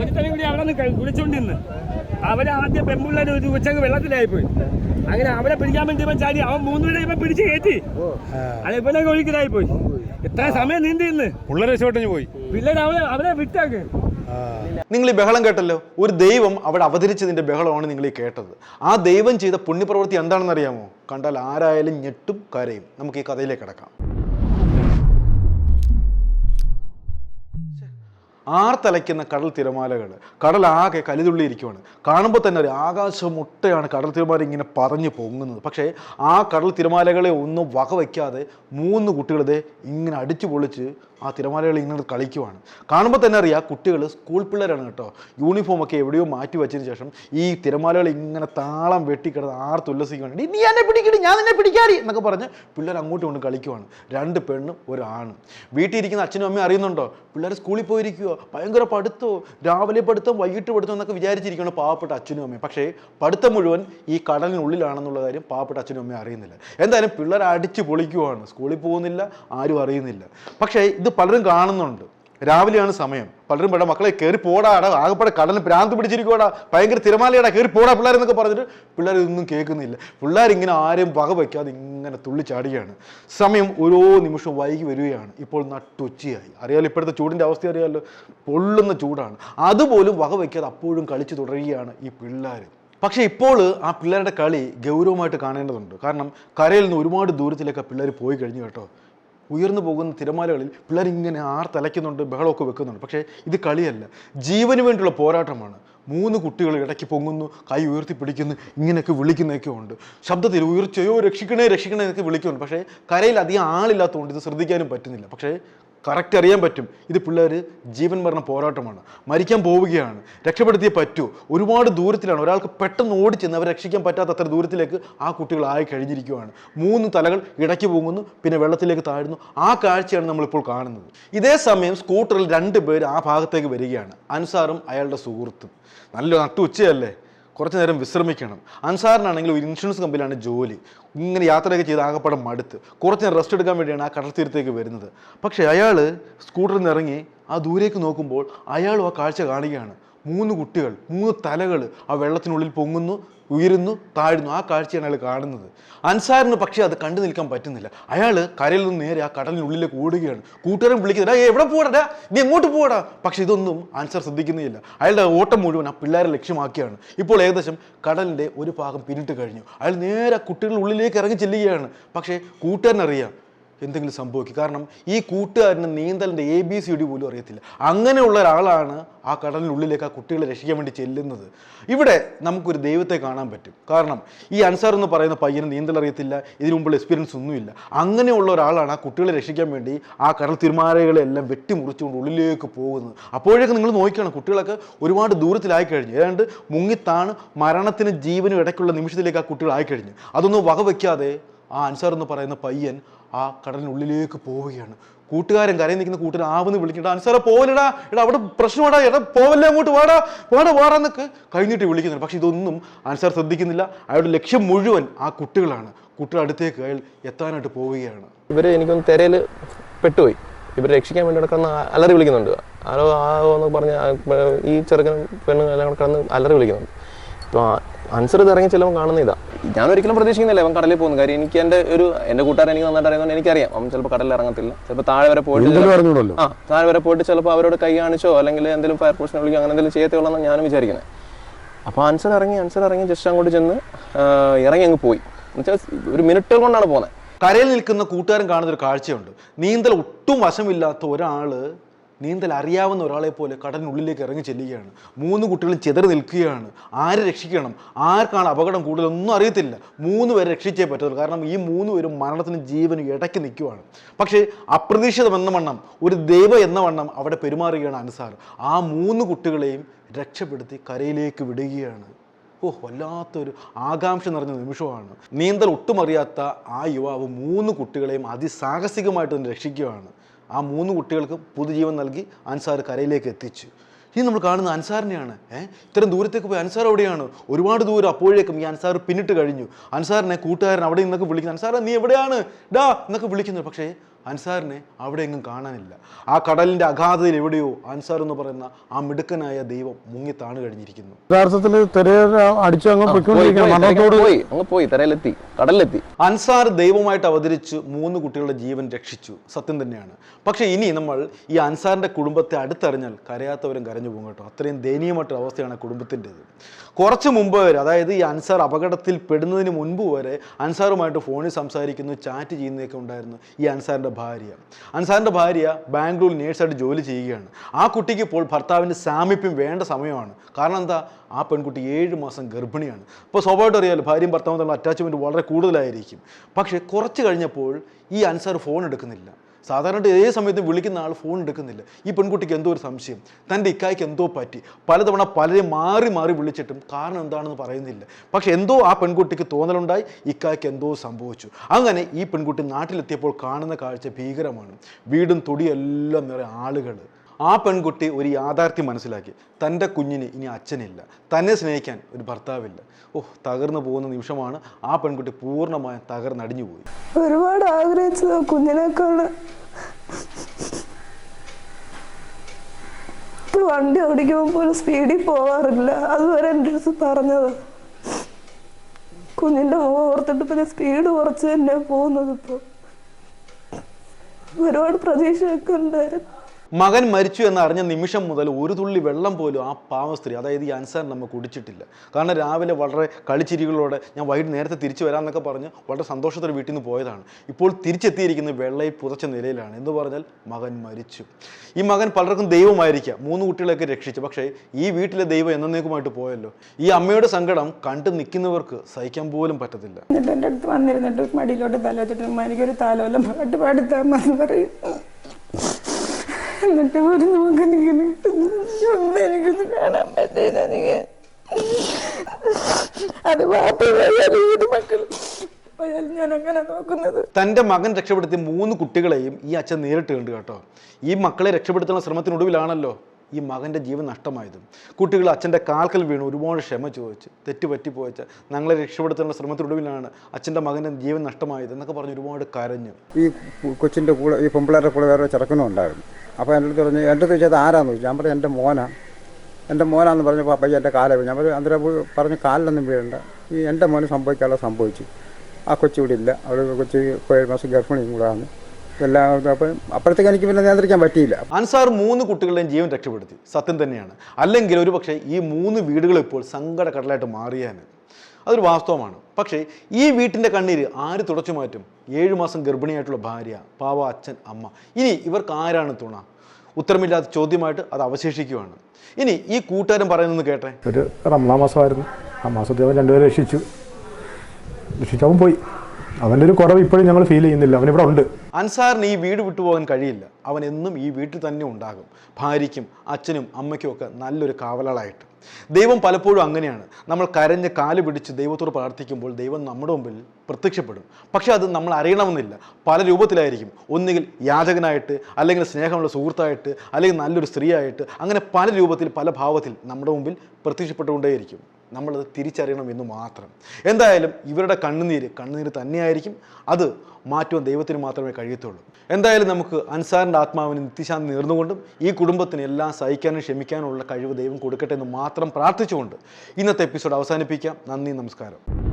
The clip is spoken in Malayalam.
ഒരുത്തനും കൂടി അവിടെ നിന്ന് കുളിച്ചോണ്ടിന്ന് അവർ ആദ്യം പെമ്പിള്ളേർ ഒരു ഉച്ചയ്ക്ക് വെള്ളത്തിലായി പോയി. അങ്ങനെ അവനെ പിടിക്കാൻ വേണ്ടി ഇവൻ ചാടി അവൻ മൂന്നുപേരെ ഇവൻ പിടിച്ച് കയറ്റി. അത് ഒഴുക്കിലായി പോയി. ഇത്ര സമയം നീന്തി ഇന്ന് രക്ഷപ്പെട്ടു പോയി. പിള്ളേർ അവനെ അവനെ വിട്ടാക്ക് നിങ്ങൾ ഈ ബഹളം കേട്ടല്ലോ? ഒരു ദൈവം അവിടെ അവതരിച്ചതിന്റെ ബഹളമാണ് നിങ്ങൾ ഈ കേട്ടത്. ആ ദൈവം ചെയ്ത പുണ്യപ്രവൃത്തി എന്താണെന്ന് അറിയാമോ? കണ്ടാൽ ആരായാലും ഞെട്ടും കരയും. നമുക്ക് ഈ കഥയിലേക്ക് കിടക്കാം. ആർത്തലയ്ക്കുന്ന കടൽ തിരമാലകൾ. കടൽ കലിതുള്ളി ഇരിക്കുവാണ് കാണുമ്പോൾ തന്നെ ഒരു ആകാശം മുട്ടയാണ് കടൽ തിരമാല ഇങ്ങനെ പറഞ്ഞു പൊങ്ങുന്നത്. പക്ഷേ ആ കടൽ തിരമാലകളെ ഒന്നും വകവയ്ക്കാതെ മൂന്ന് കുട്ടികളതെ ഇങ്ങനെ അടിച്ചു പൊളിച്ച് ആ തിരമാലകൾ ഇങ്ങനെ കളിക്കുവാണ്. കാണുമ്പോൾ തന്നെ അറിയാം കുട്ടികൾ സ്കൂൾ പിള്ളേരാണ് കേട്ടോ. യൂണിഫോമൊക്കെ എവിടെയോ മാറ്റി വെച്ചതിന് ശേഷം ഈ തിരമാലകൾ ഇങ്ങനെ താളം വെട്ടിക്കിടന്ന് ആർത്തുല്ലസിക്കുവാണ് "ഡി, നീ എന്നെ പിടിക്കടി ഞാൻ നിന്നെ പിടിക്കാടി എന്നൊക്കെ പറഞ്ഞ് പിള്ളേർ അങ്ങോട്ടും കൊണ്ട് കളിക്കുവാണ്. രണ്ട് പെണ്ണും ഒരു ആണും വീട്ടിൽ ഇരിക്കുന്ന അച്ഛനും അമ്മയും അറിയുന്നുണ്ടോ? പിള്ളേർ സ്കൂളിൽ പോയിരിക്കുവോ? ഭയങ്കര പഠിത്തോ രാവിലെ പഠിത്തം വൈകിട്ട് പഠിത്തം എന്നൊക്കെ വിചാരിച്ചിരിക്കുകയാണ് പാവപ്പെട്ട അച്ഛനും അമ്മയും. പക്ഷേ പഠിത്തം മുഴുവൻ ഈ കടലിനുള്ളിലാണെന്നുള്ള കാര്യം പാവപ്പെട്ട അച്ഛനും അമ്മയും അറിയുന്നില്ല. എന്തായാലും പിള്ളേർ അടിച്ച് പൊളിക്കുവാണ്. സ്കൂളിൽ പോകുന്നില്ല ആരും അറിയുന്നില്ല. പക്ഷേ ഇത് പലരും കാണുന്നുണ്ട്. രാവിലെയാണ് സമയം. പലരും വേണ്ട മക്കളെ കയറി പോടാടാ ആകപ്പാടെ കടലിൽ പ്രാന്ത് പിടിച്ചിരിക്കോടാ ഭയങ്കര തിരമാലയാടാ കയറി പോടാ പിള്ളേർ എന്നൊക്കെ പറഞ്ഞിട്ട് പിള്ളേർ ഇതൊന്നും കേൾക്കുന്നില്ല. പിള്ളേർ ഇങ്ങനെ ആരെയും വക വയ്ക്കാതെ ഇങ്ങനെ തുള്ളിച്ചാടുകയാണ് സമയം ഓരോ നിമിഷവും വൈകി വരികയാണ്. ഇപ്പോൾ നട്ടുച്ചയായി. അറിയാലോ ഇപ്പോഴത്തെ ചൂടിന്റെ അവസ്ഥ അറിയാമല്ലോ പൊള്ളുന്ന ചൂടാണ്. അതുപോലും വക വയ്ക്കാതെ അപ്പോഴും കളിച്ചു തുടരുകയാണ് ഈ പിള്ളേർ പക്ഷേ ഇപ്പോൾ ആ പിള്ളേരുടെ കളി ഗൗരവമായിട്ട് കാണേണ്ടതുണ്ട്. കാരണം കരയിൽ നിന്ന് ഒരുപാട് ദൂരത്തിലേക്ക് പിള്ളേർ പോയി കഴിഞ്ഞു കേട്ടോ. ഉയർന്നു പോകുന്ന തിരമാലകളിൽ പിള്ളേർ ഇങ്ങനെ ആർ തലയ്ക്കുന്നുണ്ട് ബഹളമൊക്കെ വെക്കുന്നുണ്ട്. പക്ഷേ ഇത് കളിയല്ല. ജീവന് വേണ്ടിയുള്ള പോരാട്ടമാണ്. മൂന്ന് കുട്ടികൾ ഇടയ്ക്ക് പൊങ്ങുന്നു കൈ ഉയർത്തി പിടിക്കുന്നു ഇങ്ങനെയൊക്കെ വിളിക്കുന്നതൊക്കെ ഉണ്ട്. ശബ്ദത്തിൽ ഉയർച്ചയോ രക്ഷിക്കണേ രക്ഷിക്കണേ എന്നൊക്കെ വിളിക്കുന്നുണ്ട്. പക്ഷേ കരയിൽ അധികം ആളില്ലാത്തതുകൊണ്ട് ഇത് ശ്രദ്ധിക്കാനും പറ്റുന്നില്ല. പക്ഷേ കറക്റ്റ് അറിയാൻ പറ്റും. ഇത് പിള്ളേർ ജീവൻ മരണ പോരാട്ടമാണ്. മരിക്കാൻ പോവുകയാണ്. രക്ഷപ്പെടുത്തിയേ പറ്റൂ. ഒരുപാട് ദൂരത്തിലാണ്. ഒരാൾക്ക് പെട്ടെന്ന് ഓടിച്ചെന്ന് അവരെ രക്ഷിക്കാൻ പറ്റാത്ത അത്ര ദൂരത്തിലേക്ക് ആ കുട്ടികൾ ആയി കഴിഞ്ഞിരിക്കുകയാണ്. മൂന്ന് തലകൾ ഇടയ്ക്ക് പോകുന്നു പിന്നെ വെള്ളത്തിലേക്ക് താഴുന്നു. ആ കാഴ്ചയാണ് നമ്മളിപ്പോൾ കാണുന്നത്. ഇതേ സമയം സ്കൂട്ടറിൽ രണ്ട് പേര് ആ ഭാഗത്തേക്ക് വരികയാണ്. അൻസാറും അയാളുടെ സുഹൃത്തും. നല്ല നട്ടുച്ചയല്ലേ? കുറച്ച് നേരം വിശ്രമിക്കണം. അൻസാറിനാണെങ്കിൽ ഒരു ഇൻഷുറൻസ് കമ്പനിയിലാണ് ജോലി. ഇങ്ങനെ യാത്രയൊക്കെ ചെയ്ത് ആകപ്പാടെ മടുത്ത്. കുറച്ച് നേരം റെസ്റ്റ് എടുക്കാൻ വേണ്ടിയാണ് ആ കടൽ തീരത്തേക്ക് വരുന്നത്. പക്ഷേ അയാൾ സ്കൂട്ടറിൽ നിന്ന് ഇറങ്ങി ആ ദൂരേക്ക് നോക്കുമ്പോൾ അയാളും ആ കാഴ്ച കാണുകയാണ്. മൂന്ന് കുട്ടികൾ മൂന്ന് തലകൾ ആ വെള്ളത്തിനുള്ളിൽ പൊങ്ങുന്നു ഉയരുന്നു താഴ്ന്നു. ആ കാഴ്ചയാണ് അയാൾ കാണുന്നത്. അൻസാറിന് പക്ഷേ അത് കണ്ടു നിൽക്കാൻ പറ്റുന്നില്ല. അയാൾ കരയിൽ നിന്ന് നേരെ ആ കടലിനുള്ളിലേക്ക് ഓടുകയാണ്. കൂട്ടുകാരൻ വിളിക്കുന്നത് "ഡാ, എവിടെ പോടാ നീ എങ്ങോട്ട് പോടാ പക്ഷെ ഇതൊന്നും ആൻസർ ശ്രദ്ധിക്കുന്നില്ല. അയാളുടെ ഓട്ടം മുഴുവൻ ആ പിള്ളേരെ ലക്ഷ്യമാക്കിയാണ്. ഇപ്പോൾ ഏകദേശം കടലിന്റെ ഒരു ഭാഗം പിന്നിട്ട് കഴിഞ്ഞു. അയാൾ നേരെ കുട്ടികളുടെ ഉള്ളിലേക്ക് ഇറങ്ങി ചെല്ലുകയാണ്. പക്ഷേ കൂട്ടുകാരനറിയാം എന്തെങ്കിലും സംഭവിക്കും. കാരണം ഈ കൂട്ടുകാരന് നീന്തലിന്റെ എ ബി സി ഡി പോലും അറിയത്തില്ല. അങ്ങനെയുള്ള ഒരാളാണ് ആ കടലിനുള്ളിലേക്ക് ആ കുട്ടികളെ രക്ഷിക്കാൻ വേണ്ടി ചെല്ലുന്നത്. ഇവിടെ നമുക്കൊരു ദൈവത്തെ കാണാൻ പറ്റും. കാരണം ഈ അൻസാർ എന്ന് പറയുന്ന പയ്യന് നീന്തൽ അറിയത്തില്ല ഇതിനു മുമ്പുള്ള എക്സ്പീരിയൻസ് ഒന്നുമില്ല. അങ്ങനെയുള്ള ഒരാളാണ് ആ കുട്ടികളെ രക്ഷിക്കാൻ വേണ്ടി ആ കടൽ തിരുമാലകളെല്ലാം വെട്ടിമുറിച്ചുകൊണ്ട് ഉള്ളിലേക്ക് പോകുന്നത്. അപ്പോഴേക്ക് നിങ്ങൾ നോക്കിയാണ് കുട്ടികളൊക്കെ ഒരുപാട് ദൂരത്തിലായി കഴിഞ്ഞു. ഏതാണ്ട് മുങ്ങിത്താണ് മരണത്തിന് ജീവനും ഇടയ്ക്കുള്ള നിമിഷത്തിലേക്ക് ആ കുട്ടികളായി കഴിഞ്ഞു. അതൊന്നും വകവയ്ക്കാതെ ആ അൻസാർ എന്ന് പറയുന്ന പയ്യൻ ആ കടലിനുള്ളിലേക്ക് പോവുകയാണ്. കൂട്ടുകാരൻ കരയിൽ നിൽക്കുന്ന കൂട്ടുകാരൻ ആവെന്ന് വിളിക്കണ്ട അൻസാറെ പോവലടാ എടാ അവിടെ പ്രശ്നമാടാ. എടാ പോവല്ലേ അങ്ങോട്ട്? വാടാ വാടാ വാടാന്നൊക്കെ കഴിഞ്ഞിട്ട് വിളിക്കുന്നുണ്ട്. പക്ഷെ ഇതൊന്നും അൻസാർ ശ്രദ്ധിക്കുന്നില്ല. അയാളുടെ ലക്ഷ്യം മുഴുവൻ ആ കുട്ടികളാണ്. കുട്ടികൾ അടുത്തേക്ക് അയാൾ എത്താനായിട്ട് പോവുകയാണ്. ഇവർ എനിക്കൊന്ന് തിരയിൽ പെട്ടുപോയി. ഇവരെ രക്ഷിക്കാൻ വേണ്ടി നടക്കുന്ന അലറി വിളിക്കുന്നുണ്ട്. ആരോ ആ എന്ന് പറഞ്ഞ് ഈ ചെറുക്കൻ പെണ്ണും എല്ലാം അലറി വിളിക്കുന്നുണ്ട്. അപ്പോൾ ആൻസർ ഇത് ഇറങ്ങി ചെല്ലുമ്പോൾ കാണുന്ന ഇതാ. ഞാൻ ഒരിക്കലും പ്രതീക്ഷിക്കുന്നില്ല അവൻ കടലിൽ പോകുന്നു. കാര്യം എനിക്ക് എന്റെ ഒരു എന്റെ കൂട്ടുകാരൻ എനിക്ക് നന്നായിട്ട് അറിയുന്നതുകൊണ്ട് എനിക്കറിയാം. അവൻ ചിലപ്പോൾ കടലിൽ ഇറങ്ങത്തില്ല. ചിലപ്പോൾ താഴെ വരെ പോയിട്ട് ചിലപ്പോൾ- ആ താഴെ വരെ പോയിട്ട് ചിലപ്പോൾ അവരോട് കൈ കാണിച്ചോ അല്ലെങ്കിൽ എന്തെങ്കിലും ഫയർഫോഴ്സിനെ വിളിക്കോ അങ്ങനെ എന്തെങ്കിലും ചെയ്യത്തുള്ളൂ ഞാനും വിചാരിക്കുന്നത്. അപ്പോൾ ആൻസർ ഇറങ്ങി ആൻസർ ഇറങ്ങി ജസ്റ്റ് അങ്ങോട്ട് ചെന്ന് ഇറങ്ങി അങ്ങ് പോയി. എന്നുവെച്ചാൽ ഒരു മിനിറ്റുകൾ കൊണ്ടാണ് പോകുന്നത്. കരയിൽ നിൽക്കുന്ന കൂട്ടുകാരൻ കാണുന്ന ഒരു കാഴ്ചയുണ്ട്. നീന്തൽ ഒട്ടും വശമില്ലാത്ത ഒരാൾ നീന്തൽ അറിയാവുന്ന ഒരാളെ പോലെ കടലിനുള്ളിലേക്ക് ഇറങ്ങി ചെല്ലുകയാണ്. മൂന്ന് കുട്ടികളും ചെതറി നിൽക്കുകയാണ്. ആരെ രക്ഷിക്കണം? ആർക്കാണ് അപകടം കൂടുതലൊന്നും അറിയത്തില്ല. മൂന്ന് പേരെ രക്ഷിച്ചേ പറ്റത്തുള്ളൂ. കാരണം ഈ മൂന്ന് പേരും മരണത്തിന് ജീവനും ഇടയ്ക്ക് നിൽക്കുവാണ്. പക്ഷേ അപ്രതീക്ഷിതം എന്ന വണ്ണം ഒരു ദൈവം എന്ന വണ്ണം അവിടെ പെരുമാറുകയാണ് അനുസാർ ആ മൂന്ന് കുട്ടികളെയും രക്ഷപ്പെടുത്തി കരയിലേക്ക് വിടുകയാണ്. ഓ വല്ലാത്തൊരു ആകാംക്ഷ നിറഞ്ഞ നിമിഷമാണ്. നീന്തൽ ഒട്ടും അറിയാത്ത ആ യുവാവ് മൂന്ന് കുട്ടികളെയും അതിസാഹസികമായിട്ട് തന്നെ രക്ഷിക്കുകയാണ് ആ മൂന്ന് കുട്ടികൾക്ക് പുതുജീവൻ നൽകി അൻസാർ കരയിലേക്ക് എത്തിച്ചു. ഇനി നമ്മൾ കാണുന്ന അൻസാറിനെയാണ്. ഏഹ് ഇത്തരം ദൂരത്തേക്ക് പോയി അൻസാർ എവിടെയാണ് ഒരുപാട് ദൂരം അപ്പോഴേക്കും ഈ അൻസാർ പിന്നിട്ട് കഴിഞ്ഞു. അൻസാറിനെ കൂട്ടുകാരൻ അവിടെ നിന്നൊക്കെ വിളിക്കുന്നു. അൻസാറെ നീ എവിടെയാണ്? ഡാ എന്നൊക്കെ വിളിക്കുന്നു. പക്ഷേ അൻസാറിനെ അവിടെ എങ്ങും കാണാനില്ല. ആ കടലിന്റെ അഗാധതയിൽ എവിടെയോ അൻസാർ എന്ന് പറയുന്ന ആ മിടുക്കനായ ദൈവം മുങ്ങി താണു കഴിഞ്ഞിരിക്കുന്നു യഥാർത്ഥത്തിൽ തരയിലെത്തി കടലിലെത്തി. അൻസാർ ദൈവമായിട്ട് അവതരിച്ച് മൂന്ന് കുട്ടികളുടെ ജീവൻ രക്ഷിച്ചു. സത്യം തന്നെയാണ്. പക്ഷെ ഇനി നമ്മൾ ഈ അൻസാറിന്റെ കുടുംബത്തെ അടുത്തറിഞ്ഞാൽ കരയാത്തവരും കരഞ്ഞു പോകും കേട്ടോ. അത്രയും ദയനീയമായിട്ടൊരു അവസ്ഥയാണ് കുടുംബത്തിന്റെത്. കുറച്ച് മുമ്പ് വരെ അതായത് ഈ അൻസാർ അപകടത്തിൽ പെടുന്നതിന് മുൻപ് വരെ അൻസാറുമായിട്ട് ഫോണിൽ സംസാരിക്കുന്നു ചാറ്റ് ചെയ്യുന്നതൊക്കെ ഉണ്ടായിരുന്നു ഈ അൻസാറിന്റെ ഭാര്യ. അൻസാറിന്റെ ഭാര്യ ബാംഗ്ലൂരിൽ നേഴ്സായിട്ട് ജോലി ചെയ്യുകയാണ്. ആ കുട്ടിക്ക് ഇപ്പോൾ ഭർത്താവിന്റെ സാമീപ്യം വേണ്ട സമയമാണ്. കാരണം എന്താ? ആ പെൺകുട്ടി ഏഴ് മാസം ഗർഭിണിയാണ്. ഇപ്പോൾ സ്വാഭാവികമായിട്ട് അറിയാമല്ലോ ഭാര്യയും ഭർത്താവും തമ്മിലുള്ള അറ്റാച്ച്മെന്റ് വളരെ കൂടുതലായിരിക്കും. പക്ഷേ കുറച്ച് കഴിഞ്ഞപ്പോൾ ഈ അൻസാർ ഫോൺ എടുക്കുന്നില്ല. സാധാരണ ഏത് സമയത്തും വിളിക്കുന്ന ആൾ ഫോൺ എടുക്കുന്നില്ല. ഈ പെൺകുട്ടിക്ക് എന്തോ ഒരു സംശയം. തന്റെ ഇക്കായ്ക്ക് എന്തോ പറ്റി. പലതവണ പലരെ മാറി മാറി വിളിച്ചിട്ടും കാരണം എന്താണെന്ന് പറയുന്നില്ല. പക്ഷെ എന്തോ ആ പെൺകുട്ടിക്ക് തോന്നലുണ്ടായി. ഇക്കായ്ക്ക് എന്തോ സംഭവിച്ചു. അങ്ങനെ ഈ പെൺകുട്ടി നാട്ടിലെത്തിയപ്പോൾ കാണുന്ന കാഴ്ച ഭീകരമാണ്. വീടും തൊടിയെല്ലാം നിറയെ ആളുകൾ ആ പെൺകുട്ടി ഒരു യാഥാർത്ഥ്യം മനസ്സിലാക്കി. തന്റെ കുഞ്ഞിന് ഇനി അച്ഛനില്ല. തന്നെ സ്നേഹിക്കാൻ ഒരു ഭർത്താവില്ല. ഓഹ് തകർന്നു പോകുന്ന നിമിഷമാണ് ആ പെൺകുട്ടി പൂർണമായും തകർന്നടിഞ്ഞു പോയി. ഒരുപാട് ആഗ്രഹിച്ചത് കുഞ്ഞിനേക്കാൾ. ഇപ്പൊ വണ്ടി ഓടിക്കുമ്പോൾ പോലും സ്പീഡിൽ പോവാറില്ല. അതുവരെ എന്റെ അടുത്ത് പറഞ്ഞത്. കുഞ്ഞിന്റെ ഓർത്തിട്ട് പിന്നെ സ്പീഡ് കുറച്ച് തന്നെ പോകുന്നത് ഇപ്പോൾ ഒരുപാട് പ്രതീക്ഷയൊക്കെ ഉണ്ടായിരുന്നു. മകൻ മരിച്ചു എന്ന് അറിഞ്ഞ നിമിഷം മുതൽ ഒരു തുള്ളി വെള്ളം പോലും ആ പാവ സ്ത്രീ അതായത് ഈ അൻസാർ നമ്മൾ കുടിച്ചിട്ടില്ല. കാരണം രാവിലെ വളരെ കളിച്ചിരികളോടെ ഞാൻ വൈകിട്ട് നേരത്തെ തിരിച്ചു വരാമെന്നൊക്കെ പറഞ്ഞ് വളരെ സന്തോഷത്തോടെ വീട്ടിൽ നിന്ന് പോയതാണ്. ഇപ്പോൾ തിരിച്ചെത്തിയിരിക്കുന്ന വെള്ളയിൽ പുതച്ച നിലയിലാണ്. എന്ന് പറഞ്ഞാൽ മകൻ മരിച്ചു. ഈ മകൻ പലർക്കും ദൈവമായിരിക്കാം. മൂന്ന് കുട്ടികളെയൊക്കെ രക്ഷിച്ചു. പക്ഷേ ഈ വീട്ടിലെ ദൈവം എന്നേക്കുമായിട്ട് പോയല്ലോ. ഈ അമ്മയുടെ സങ്കടം കണ്ടു നിൽക്കുന്നവർക്ക് സഹിക്കാൻ പോലും പറ്റത്തില്ല. എന്നിട്ട് എന്റെ അടുത്ത് വന്നിരുന്നിട്ട് മടിയിലോട്ട് തല വെച്ചിട്ട് "ഉമ്മ, എനിക്കൊരു താലോലം പാട്ട് പാടിത്താമെന്ന് പറയും എന്നിട്ട് ഒരു എനിക്കൊന്ന് കാണാൻ മകൻ രക്ഷപ്പെടുത്തിയ മൂന്ന് കുട്ടികളെയും ഈ അച്ഛൻ നേരിട്ട് കണ്ടു കേട്ടോ. ഈ മക്കളെ രക്ഷപ്പെടുത്തുന്ന ശ്രമത്തിനൊടുവിലാണല്ലോ. ഈ മകന്റെ ജീവൻ നഷ്ടമായത്. കുട്ടികൾ അച്ഛന്റെ കാൽക്കൽ വീണ്. ഒരുപാട് ക്ഷമ ചോദിച്ച് തെറ്റ് പറ്റിപ്പോയച്ച് ഞങ്ങളെ രക്ഷപ്പെടുത്തുന്ന ശ്രമത്തിനൊടുവിലാണ് അച്ഛന്റെ മകന്റെ ജീവൻ നഷ്ടമായത് എന്നൊക്കെ പറഞ്ഞ് ഒരുപാട് കരഞ്ഞു. ഈ കൊച്ചിന്റെ കൂടെ ഈ പൊമ്പിളേരുടെ കൂടെ വേറെ ചെറുക്കനും ഉണ്ടായിരുന്നു അപ്പോൾ എന്റെ അടുത്ത് പറഞ്ഞു എന്റെ ചോദിച്ചത് ആരാന്ന് ചോദിച്ചു. ഞാൻ പറഞ്ഞു എന്റെ മോനാ. എന്റെ മോനാന്ന് പറഞ്ഞപ്പോൾ പയ്യ എന്റെ കാല ഞാൻ പറഞ്ഞു അന്നേരം പറഞ്ഞു കാലിലൊന്നും വീഴണ്ട. ഈ എന്റെ മോന് സംഭവിക്കാനുള്ള സംഭവിച്ചു. ആ കൊച്ചു ഇവിടെ ഇല്ല. അവൾ കൊച്ചു ഏഴ് മാസം ഗർഭിണിയും കൂടെ ആണ് എല്ലാം അപ്പം അപ്പോഴത്തേക്ക് എനിക്ക് പിന്നെ നിയന്ത്രിക്കാൻ പറ്റിയില്ല. അൻസാർ മൂന്ന് കുട്ടികളുടെയും ജീവൻ രക്ഷപ്പെടുത്തി. സത്യം തന്നെയാണ്. അല്ലെങ്കിൽ ഒരു പക്ഷേ ഈ മൂന്ന് വീടുകൾ ഇപ്പോൾ സങ്കട കടലായിട്ട് മാറിയാന്. അതൊരു വാസ്തവമാണ്. പക്ഷേ ഈ വീട്ടിന്റെ കണ്ണീര് ആര് തുടച്ചു മാറ്റും? ഏഴു മാസം ഗർഭിണിയായിട്ടുള്ള ഭാര്യ പാവ അച്ഛൻ അമ്മ. ഇനി ഇവർക്ക് ആരാണ് തുണ? ഉത്തരമില്ലാത്ത ചോദ്യമായിട്ട് അത് അവശേഷിക്കുകയാണ് ഇനി ഈ കൂട്ടുകാരൻ പറയുന്നത് കേട്ടെ? ഒരു റംലാ മാസമായിരുന്നു. ആ മാസത്തെ രണ്ടുപേരെ രക്ഷിച്ചു. രക്ഷിച്ചവൻ പോയി. അവന്റെ ഒരു കുറവ് ഇപ്പോഴും ഞങ്ങൾ ഫീൽ ചെയ്യുന്നില്ല. അവൻ ഇവിടെ ഉണ്ട്. അൻസാറിന് ഈ വീട് വിട്ടുപോകാൻ കഴിയില്ല. അവൻ എന്നും ഈ വീട്ടിൽ തന്നെ ഉണ്ടാകും. ഭാര്യയ്ക്കും അച്ഛനും അമ്മയ്ക്കും ഒക്കെ നല്ലൊരു കാവലാളായിട്ട്. ദൈവം പലപ്പോഴും അങ്ങനെയാണ്. നമ്മൾ കരഞ്ഞ് കാൽ പിടിച്ച് ദൈവത്തോട് പ്രാർത്ഥിക്കുമ്പോൾ ദൈവം നമ്മുടെ മുമ്പിൽ പ്രത്യക്ഷപ്പെടും. പക്ഷെ അത് നമ്മൾ അറിയണമെന്നില്ല. പല രൂപത്തിലായിരിക്കും. ഒന്നുകിൽ യാചകനായിട്ട് അല്ലെങ്കിൽ സ്നേഹമുള്ള സുഹൃത്തായിട്ട് അല്ലെങ്കിൽ നല്ലൊരു സ്ത്രീയായിട്ട് അങ്ങനെ പല രൂപത്തിൽ പല ഭാവത്തിൽ നമ്മുടെ മുമ്പിൽ പ്രത്യക്ഷപ്പെട്ടുകൊണ്ടേയിരിക്കും. നമ്മളത് തിരിച്ചറിയണം എന്ന് മാത്രം. എന്തായാലും ഇവരുടെ കണ്ണുനീര് കണ്ണുനീര് തന്നെയായിരിക്കും. അത് മാറ്റുവാൻ ദൈവത്തിന് മാത്രമേ കഴിയത്തുള്ളൂ. എന്തായാലും നമുക്ക് അൻസാറിന്റെ ആത്മാവിന് നിത്യശാന്തി നേർന്നുകൊണ്ടും ഈ കുടുംബത്തിന് എല്ലാം സഹിക്കാനും ക്ഷമിക്കാനുമുള്ള കഴിവ് ദൈവം കൊടുക്കട്ടെ എന്ന് മാത്രം പ്രാർത്ഥിച്ചുകൊണ്ട് ഇന്നത്തെ എപ്പിസോഡ് അവസാനിപ്പിക്കാം. നന്ദി നമസ്കാരം.